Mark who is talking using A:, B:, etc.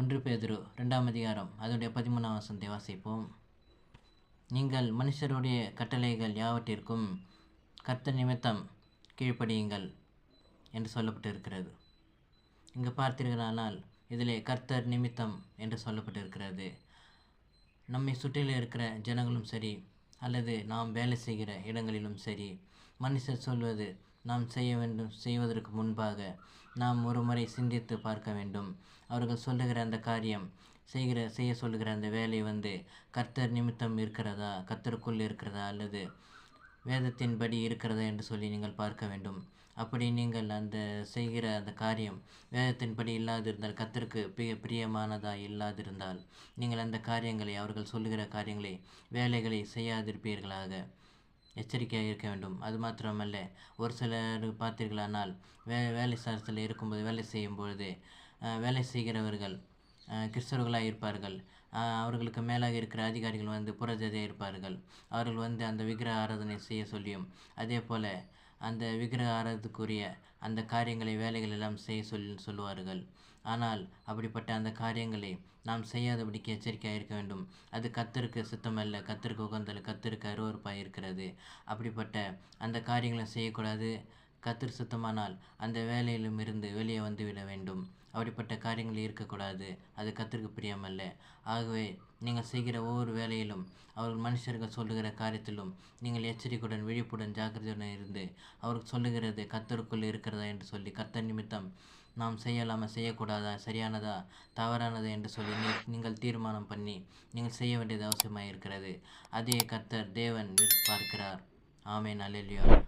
A: ஒன்று பேதுரு ரெண்டாம் அதிகாரம் அதனுடைய பதிமூணாம் வசந்தை வாசிப்போம். நீங்கள் மனுஷருடைய கட்டளைகள் யாவற்றிற்கும் கர்த்தர் நிமித்தம் கீழ்ப்படியுங்கள் என்று சொல்லப்பட்டிருக்கிறது. இங்கே பார்த்தீர்களானால் இதிலே கர்த்தர் நிமித்தம் என்று சொல்லப்பட்டிருக்கிறது. நம்மை சுற்றிலும் இருக்கிற ஜனங்களும் சரி அல்லது நாம் வேலை செய்கிற இடங்களிலும் சரி மனுஷர் சொல்வது நாம் செய்ய வேண்டும் செய்வதற்கு முன்பாக நாம் ஒரு முறை சிந்தித்து பார்க்க வேண்டும். அவர்கள் சொல்லுகிற அந்த காரியம் செய்கிற செய்ய சொல்லுகிற அந்த வேலை வந்து கர்த்தர் நிமித்தம் இருக்கிறதா கர்த்தருக்குள் இருக்கிறதா அல்லது வேதத்தின்படி இருக்கிறதா என்று சொல்லி நீங்கள் பார்க்க வேண்டும். அப்படி நீங்கள் அந்த செய்கிற அந்த காரியம் வேதத்தின்படி இல்லாதிருந்தால் கத்திற்கு பிரிய பிரியமானதா இல்லாதிருந்தால் நீங்கள் அந்த காரியங்களை அவர்கள் சொல்லுகிற காரியங்களை வேலைகளை செய்யாதிருப்பீர்களாக. எச்சரிக்கையாக இருக்க வேண்டும். அது மாத்திரமல்ல ஒரு சிலர் பார்த்தீர்களானால் வே வேலை ஸ்தலத்தில் இருக்கும்போது வேலை செய்யும் பொழுது வேலை செய்கிறவர்கள் கிறிஸ்தவர்களாக இருப்பார்கள். அவர்களுக்கு மேலாக இருக்கிற அதிகாரிகள் வந்து புரஜதையாக இருப்பார்கள். அவர்கள் வந்து அந்த விக்கிரக ஆராதனை செய்ய சொல்லியும் அதே போல் அந்த விக்கிரக ஆராதத்துக்குரிய அந்த காரியங்களை வேலைகள் எல்லாம் செய்ய சொல்லி சொல்லுவார்கள். ஆனால் அப்படிப்பட்ட அந்த காரியங்களை நாம் செய்யாதபடிக்கு எச்சரிக்கையாக இருக்க வேண்டும். அது கத்தருக்கு சுத்தமல்ல கத்தருக்கு உகந்தல் கத்தருக்கு அருவறுப்பாக இருக்கிறது. அப்படிப்பட்ட அந்த காரியங்களை செய்யக்கூடாது. கத்தர் சுத்தமானால் அந்த வேலையிலும் இருந்து வெளியே வந்துவிட வேண்டும். அப்படிப்பட்ட காரியங்கள் இருக்கக்கூடாது. அது கத்தருக்கு பிரியமல்ல. ஆகவே நீங்கள் செய்கிற ஒவ்வொரு வேலையிலும் அவர்கள் மனுஷர்கள் சொல்லுகிற காரியத்திலும் நீங்கள் எச்சரிக்கையுடன் விழிப்புடன் ஜாக்கிரதையுடன் இருந்து அவருக்கு சொல்லுகிறது கத்தருக்குள் இருக்கிறதா என்று சொல்லி கத்தர் நிமித்தம் நாம் செய்யலாமா செய்யக்கூடாதா சரியானதா தவறானதா என்று சொல்லி நீங்கள் தீர்மானம் பண்ணி நீங்கள் செய்ய வேண்டியது அவசியமாக இருக்கிறது அதே கர்த்தர் தேவன் பார்க்கிறார். ஆமேன். அல்லேலூயா.